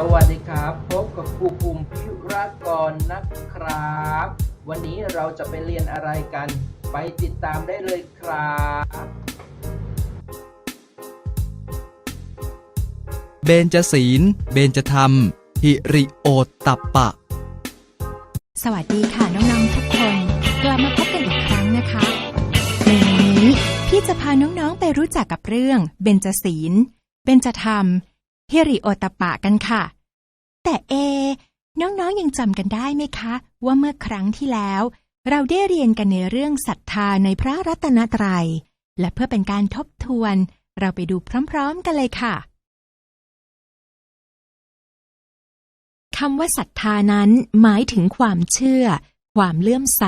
สวัสดีครับ พบกับครูภูมิพิรากรนะครับ วันนี้เราจะไปเรียนอะไรกัน ไปติดตามได้เลยครับ เบญจศีล เบญจธรรม หิริโอตตัปปะ สวัสดีค่ะน้องๆทุกคน กลับมาพบกันอีกครั้งนะคะในวันนี้พี่จะพาน้องๆไปรู้จักกับเรื่องเบญจศีล เบญจธรรม ฮิริโอตปปะกันค่ะ แต่เอ น้องๆยังจำกันได้ไหมคะ ว่าเมื่อครั้งที่แล้ว เราได้เรียนกันในเรื่องศรัทธาในพระรัตนตรัย และเพื่อเป็นการทบทวน เราไปดูพร้อมๆกันเลยค่ะคำว่าศรัทธานั้นหมายถึงความเชื่อ ความเลื่อมใส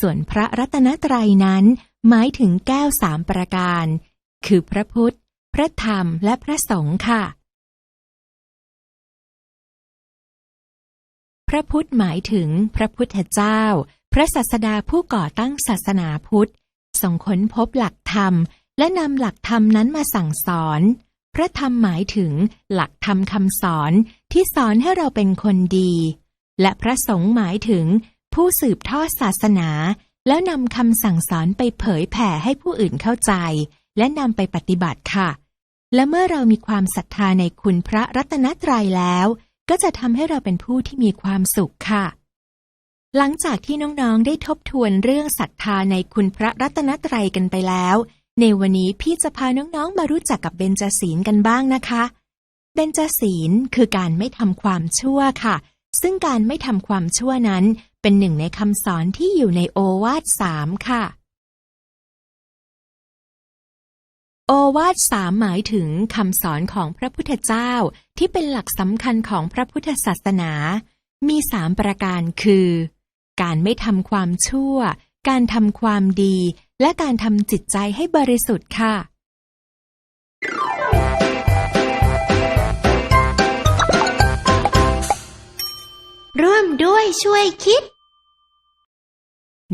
ส่วนพระรัตนตรัยนั้น หมายถึงแก้วสามประการ คือพระพุทธ พระธรรมและพระสงฆ์ค่ะ พระพุทธหมายถึงพระพุทธเจ้า พระศาสดาผู้ก่อตั้งศาสนาพุทธทรงค้นพบหลักธรรม และนำหลักธรรมนั้นมาสั่งสอน พระธรรมหมายถึงหลักธรรมคำสอนที่สอนให้เราเป็นคนดี และพระสงฆ์หมายถึง ผู้สืบทอดศาสนา แล้วนำคำสั่งสอนไปเผยแผ่ให้ผู้อื่นเข้าใจ และนำไปปฏิบัติค่ะ และเมื่อเรามีความศรัทธาในคุณพระรัตนตรัยแล้ว ก็จะทำให้เราเป็นผู้ที่มีความสุขค่ะ หลังจากที่น้องๆได้ทบทวนเรื่องศรัทธาในคุณพระรัตนตรัยกันไปแล้ว ในวันนี้พี่จะพาน้องๆมารู้จักกับเบญจศีลกันบ้างนะคะ เบญจศีลคือการไม่ทำความชั่วค่ะ ซึ่งการไม่ทำความชั่วนั้นเป็นหนึ่งในคำสอนที่อยู่ในโอวาทสามค่ะ โอวาทสามหมายถึงคำสอนของพระพุทธเจ้าที่เป็นหลักสำคัญของพระพุทธศาสนา มีสามประการคือ การไม่ทำความชั่ว การทำความดี และการทำจิตใจให้บริสุทธิ์ค่ะ ร่วมด้วยช่วยคิด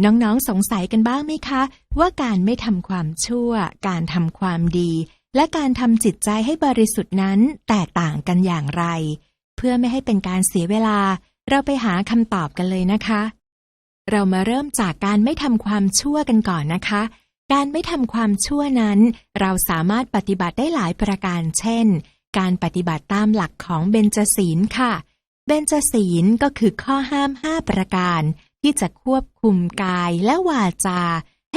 น้องๆสงสัยกันบ้างไหมคะ ว่าการไม่ทำความชั่ว การทำความดี และการทำจิตใจให้บริสุทธิ์นั้นแตกต่างกันอย่างไร เพื่อไม่ให้เป็นการเสียเวลา เราไปหาคำตอบกันเลยนะคะ เรามาเริ่มจากการไม่ทำความชั่วกันก่อนนะคะ การไม่ทำความชั่วนั้น เราสามารถปฏิบัติได้หลายประการ เช่น การปฏิบัติตามหลักของเบญจศีลค่ะ เบญจศีลก็คือข้อห้ามห้าประการ ที่จะควบคุมกายและวาจา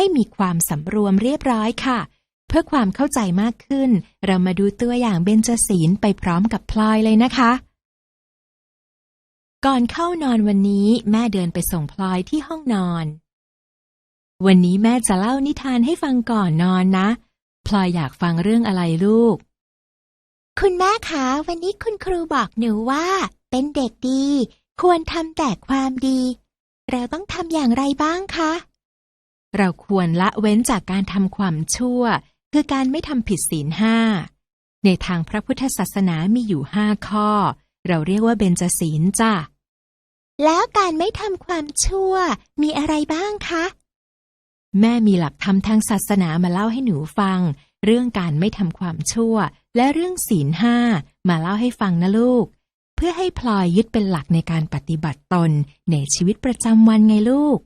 ให้มีความสำรวมเรียบร้อยค่ะ เพื่อความเข้าใจมากขึ้น เรามาดูตัวอย่างเบญจศีลไปพร้อมกับพลอยเลยนะคะ ก่อนเข้านอนวันนี้แม่เดินไปส่งพลอยที่ห้องนอน วันนี้แม่จะเล่านิทานให้ฟังก่อนนอนนะ พลอยอยากฟังเรื่องอะไรลูก คุณแม่คะวันนี้คุณครูบอกหนูว่า เป็นเด็กดี ควรทำแต่ความดี เราต้องทำอย่างไรบ้างคะ เราควรละเว้นจากการทำความชั่ว คือการไม่ทำผิดศีลห้า ในทางพระพุทธศาสนามีอยู่ห้าข้อ เราเรียกว่าเบญจศีลจ้ะ แล้วการไม่ทำความชั่วมีอะไรบ้างคะ แม่มีหลักธรรมทางศาสนามาเล่าให้หนูฟัง เรื่องการไม่ทำความชั่ว และเรื่องศีลห้ามาเล่าให้ฟังนะลูก เพื่อให้พลอยยึดเป็นหลักในการปฏิบัติตนในชีวิตประจำวันไงลูก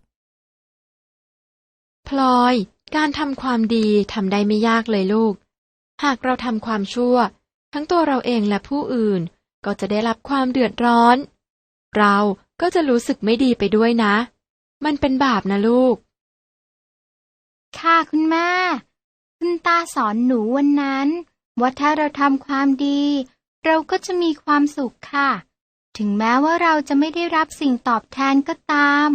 พลอย การทำความดีทำได้ไม่ยากเลยลูก หากเราทำความชั่ว ทั้งตัวเราเองและผู้อื่น ก็จะได้รับความเดือดร้อน เราก็จะรู้สึกไม่ดีไปด้วยนะ มันเป็นบาปนะลูก ค่ะคุณแม่ คุณตาสอนหนูวันนั้น ว่าถ้าเราทำความดี เราก็จะมีความสุขค่ะ ถึงแม้ว่าเราจะไม่ได้รับสิ่งตอบแทนก็ตาม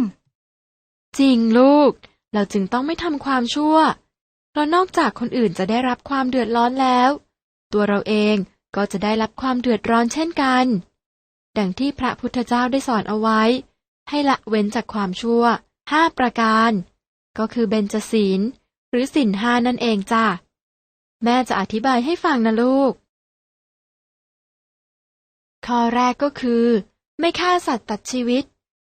จริงลูก เราจึงต้องไม่ทำความชั่ว เพราะนอกจากคนอื่นจะได้รับความเดือดร้อนแล้ว ตัวเราเองก็จะได้รับความเดือดร้อนเช่นกัน ดังที่พระพุทธเจ้าได้สอนเอาไว้ ให้ละเว้นจากความชั่วห้าประการ ก็คือเบญจศีล หรือศีลห้านั่นเองจ้ะ แม่จะอธิบายให้ฟังนะลูก ข้อแรกก็คือ ไม่ฆ่าสัตว์ตัดชีวิต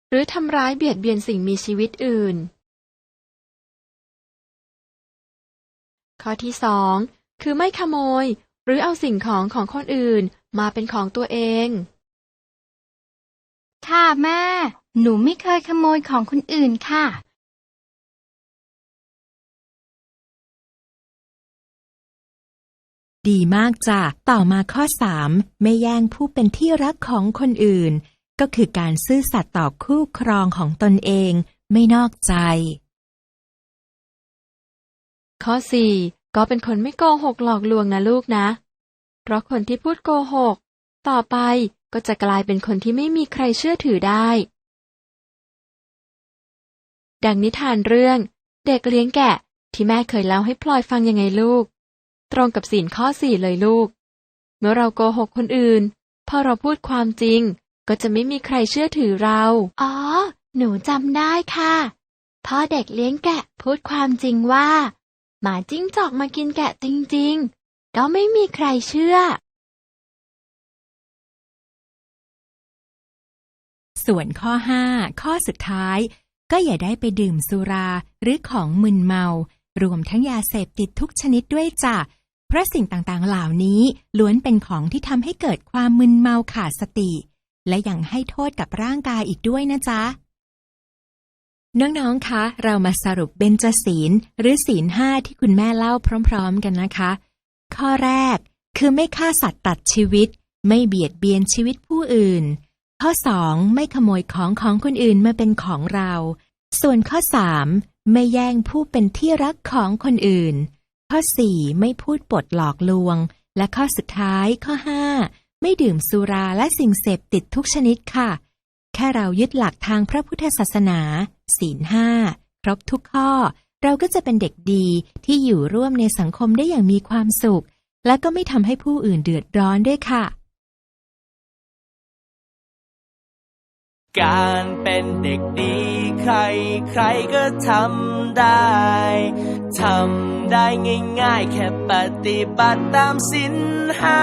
หรือทำร้ายเบียดเบียนสิ่งมีชีวิตอื่น ข้อที่สองคือไม่ขโมย หรือเอาสิ่งของของคนอื่นมาเป็นของตัวเอง ค่ะแม่ หนูไม่เคยขโมยของคนอื่นค่ะ ดีมากจ้ะ ต่อมาข้อสามไม่แย่งผู้เป็นที่รักของคนอื่น ก็คือการซื่อสัตย์ต่อคู่ครองของตนเอง ไม่นอกใจ ข้อสี่ก็เป็นคนไม่โกหกหลอกลวงนะลูกนะ เพราะคนที่พูดโกหก ต่อไปก็จะกลายเป็นคนที่ไม่มีใครเชื่อถือได้ ดังนิทานเรื่อง เด็กเลี้ยงแกะที่แม่เคยเล่าให้พลอยฟังยังไงลูก ตรงกับศีลข้อสี่เลยลูก เมื่อเราโกหกคนอื่น พอเราพูดความจริง ก็จะไม่มีใครเชื่อถือเรา อ๋อ หนูจำได้ค่ะพ่อเด็กเลี้ยงแกะพูดความจริงว่า หมาจิ้งจอกมากินแกะจริงๆ ก็ไม่มีใครเชื่อ ส่วนข้อ5ข้อสุดท้าย ก็อย่าได้ไปดื่มสุราหรือของมึนเมา รวมทั้งยาเสพติดทุกชนิดด้วยจ้ะเพราะสิ่งต่างๆเหล่านี้ล้วนเป็นของที่ทำให้เกิดความมึนเมาขาดสติ และยังให้โทษกับร่างกายอีกด้วยนะจ๊ะ น้องๆ คะ เรามาสรุปเบญจศีลหรือศีลห้าที่คุณแม่เล่าพร้อม ๆ กันนะคะ ข้อแรกคือไม่ฆ่าสัตว์ตัดชีวิต ไม่เบียดเบียนชีวิตผู้อื่น ข้อ 2 ไม่ขโมยของของคนอื่นมาเป็นของเรา ส่วนข้อ 3 ไม่แย่งผู้เป็นที่รักของคนอื่น ข้อ 4 ไม่พูดปดหลอกลวง และข้อสุดท้ายข้อ 5 ไม่ดื่มสุราและสิ่งเสพติดทุกชนิดค่ะ แค่เรายึดหลักทางพระพุทธศาสนา ศีลห้าครบทุกข้อ เราก็จะเป็นเด็กดีที่อยู่ร่วมในสังคมได้อย่างมีความสุข และก็ไม่ทำให้ผู้อื่นเดือดร้อนด้วยค่ะ การเป็นเด็กดีใครใครก็ทำได้ ทำได้ง่ายๆ แค่ปฏิบัติตามสินห้า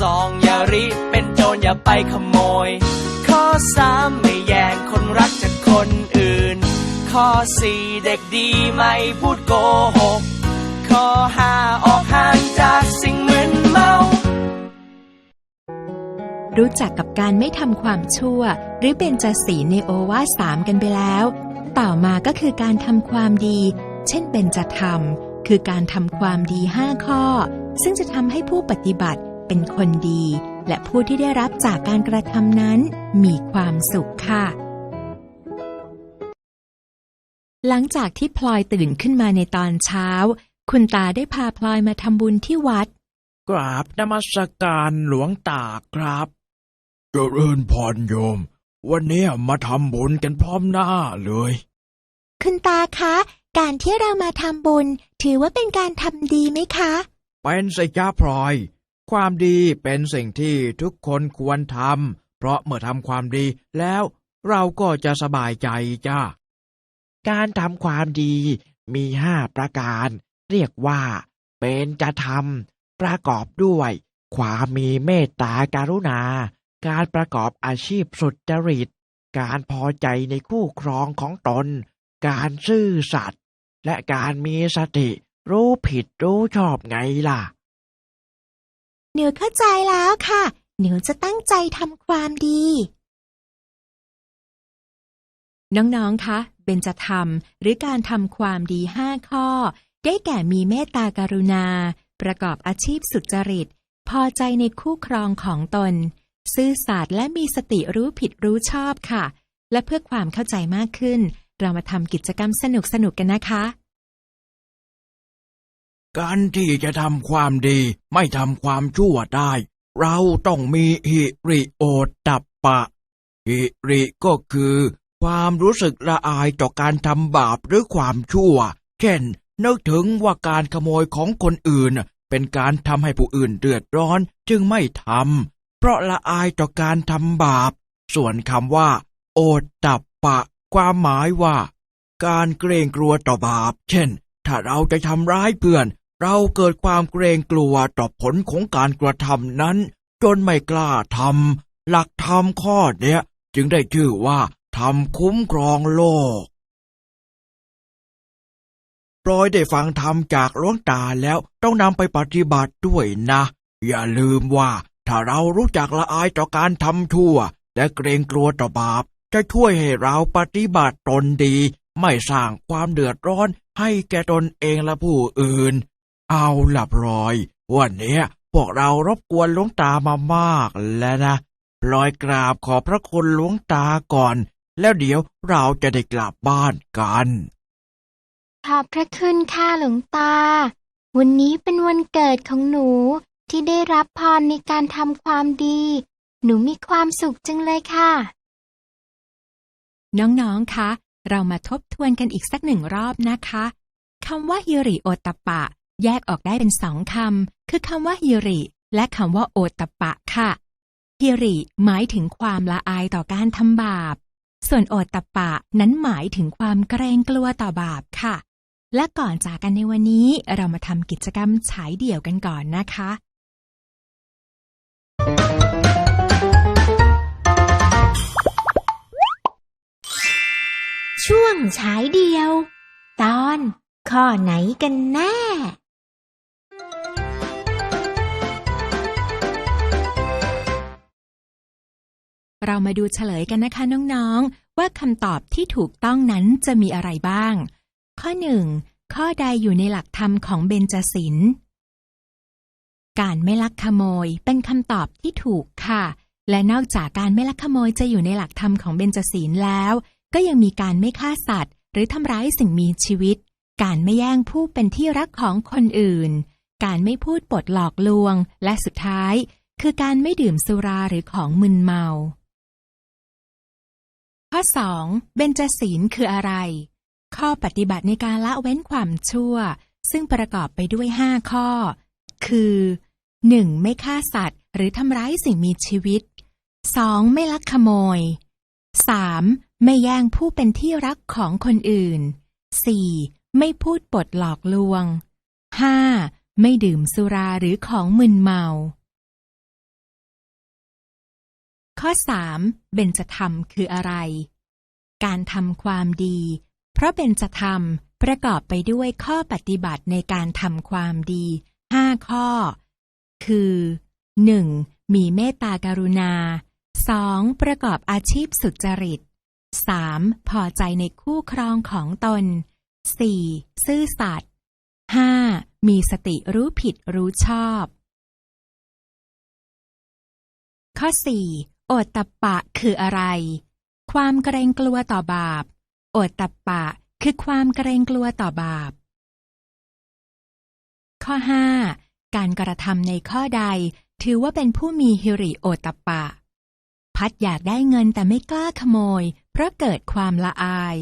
สองอย่าริเป็นโจรอย่าไปขโมย ข้อสามไม่แย่งคนรักจากคนอื่น ข้อสี่เด็กดีไม่พูดโกหก ข้อห้าออกห่างจากสิ่งมึนเมา รู้จักกับการไม่ทำความชั่ว หรือเบญจศีลในโอวาสามกันไปแล้ว ต่อมาก็คือการทำความดี เช่นเบญจธรรมคือการทำความดีห้าข้อ ซึ่งจะทำให้ผู้ปฏิบัติ เป็นคนดี และผู้ที่ได้รับจากการกระทำนั้น มีความสุขค่ะ หลังจากที่พลอยตื่นขึ้นมาในตอนเช้า คุณตาได้พาพลอยมาทำบุญที่วัด กราบนมัสการหลวงตาครับเจริญพรโยม วันนี้มาทำบุญกันพร้อมหน้าเลย คุณตาคะ การที่เรามาทำบุญ ถือว่าเป็นการทำดีไหมคะ เป็นสิจ้าพลอย ความดีเป็นสิ่งที่ทุกคนควรทำ เพราะเมื่อทำความดีแล้วเราก็จะสบายใจจ้า การทำความดีมีห้าประการ เรียกว่า เป็นจะทำประกอบด้วย ความมีเมตตาการุณา การประกอบอาชีพสุจริต การพอใจในคู่ครองของตน การซื่อสัตย์และการมีสติรู้ผิดรู้ชอบไงล่ะ หนูเข้าใจแล้วค่ะ หนูจะตั้งใจทำความดี น้อง ๆ คะ เบญจธรรม หรือการทำความดีห้าข้อ ได้แก่มีเมตตากรุณา ประกอบอาชีพสุจริต พอใจในคู่ครองของตน ซื่อสัตย์และมีสติรู้ผิดรู้ชอบค่ะ และเพื่อความเข้าใจมากขึ้น เรามาทำกิจกรรมสนุกๆกันนะคะ การที่จะทำความดีไม่ทำความชั่วได้ เราต้องมีหิริโอตัปปะ หิริก็คือ ความรู้สึกละอายต่อการทำบาปหรือความชั่ว เช่น นึกถึงว่าการขโมยของคนอื่น เป็นการทำให้ผู้อื่นเดือดร้อนจึงไม่ทำเพราะละอายต่อการทำบาป ส่วนคำว่า โอตับปะ ความหมายว่า การเกรงกลัวต่อบาป เช่น ถ้าเราจะทำร้ายเพื่อน เราเกิดความเกรงกลัวต่อผลของการกระทำนั้น จนไม่กล้าทำหลักธรรมข้อเนี้ย จึงได้ชื่อว่าทำคุ้มครองโลกปลอยได้ฟังธรรมจากหลวงตาแล้วต้องนำไปปฏิบัติด้วยนะ อย่าลืมว่า ถ้าเรารู้จักละอายต่อการทำชั่ว และเกรงกลัวต่อบาป จะช่วยให้เราปฏิบัติตนดี ไม่สร้างความเดือดร้อนให้แก่ตนเองและผู้อื่น เอาล่ะพลอย วันเนี้ยพวกเรารบกวนหลวงตามามากแล้วนะพลอยกราบขอบพระคุณหลวงตาก่อน แล้วเดี๋ยวเราจะได้กลับบ้านกัน ขอบพระคุณค่ะหลวงตา วันนี้เป็นวันเกิดของหนูที่ได้รับพรในการทำความดี หนูมีความสุขจังเลยค่ะ น้องๆ คะ เรามาทบทวนกันอีกสักหนึ่งรอบนะคะคำว่าฮิริโอตปปะ แยกออกได้เป็นสองคำ คือคำว่าฮิริ และคำว่าโอตปปะค่ะฮิริหมายถึงความละอายต่อการทำบาป ส่วนโอตปปะนั้นหมายถึงความเกรงกลัวต่อบาปค่ะ และก่อนจากกันในวันนี้เรามาทำกิจกรรมฉายเดี่ยวกันก่อนนะคะช่วงฉายเดียว ตอนข้อไหนกันแน่ เรามาดูเฉลยกันนะคะน้องๆ ว่าคำตอบที่ถูกต้องนั้นจะมีอะไรบ้าง ข้อหนึ่งข้อใดอยู่ในหลักธรรมของเบญจศีลการไม่ลักขโมยเป็นคำตอบที่ถูกค่ะ และนอกจากการไม่ลักขโมยจะอยู่ในหลักธรรมของเบญจศีลแล้ว ก็ยังมีการไม่ฆ่าสัตว์ หรือทำร้ายสิ่งมีชีวิต การไม่แย่งผู้เป็นที่รักของคนอื่น การไม่พูดปดหลอกลวง และสุดท้าย คือการไม่ดื่มสุราหรือของมึนเมา ข้อ 2. เบญจศีลคืออะไร ข้อปฏิบัติในการละเว้นความชั่ว ซึ่งประกอบไปด้วย 5 ข้อ คือ 1. ไม่ฆ่าสัตว์ หรือทำร้ายสิ่งมีชีวิต 2. ไม่ลักขโมย 3. ไม่แย่งผู้เป็นที่รักของคนอื่น 4. ไม่พูดปดหลอกลวง 5. ไม่ดื่มสุราหรือของมึนเมา ข้อ 3. เบญจธรรมคืออะไร การทำความดี เพราะเบญจธรรมประกอบไปด้วยข้อปฏิบัติในการทำความดี 5 ข้อ คือ 1. มีเมตตากรุณา 2. ประกอบอาชีพสุจริต 3. พอใจในคู่ครองของตน 4. ซื่อสัตย์ 5. มีสติรู้ผิดรู้ชอบ ข้อ 4. โอตตัปปะคืออะไร ความเกรงกลัวต่อบาป โอตตัปปะคือความเกรงกลัวต่อบาป ข้อ 5. การกระทำในข้อใดถือว่าเป็นผู้มีฮิริโอตตปะ พัดอยากได้เงินแต่ไม่กล้าขโมย เพราะเกิดความละอาย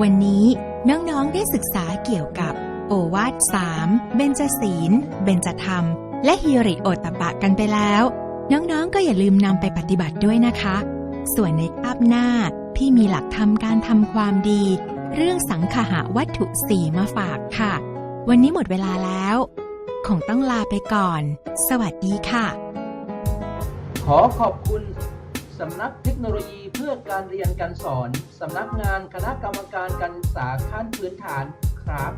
วันนี้น้อง ๆ ได้ศึกษาเกี่ยวกับ โอวาทสามเบญจศีล เบญจธรรม และฮิริโอตปะกันไปแล้ว น้องๆก็อย่าลืมนำไปปฏิบัติด้วยนะคะ ส่วนในคาบหน้าพี่มีหลักธรรมการทำความดี เรื่องสังขหาวัตถุสีมาฝากค่ะ วันนี้หมดเวลาแล้ว คงต้องลาไปก่อน สวัสดีค่ะ ขอขอบคุณสำนักเทคโนโลยีเพื่อการเรียนการสอน สำนักงานคณะกรรมการการศึกษาขั้นพื้นฐานครับ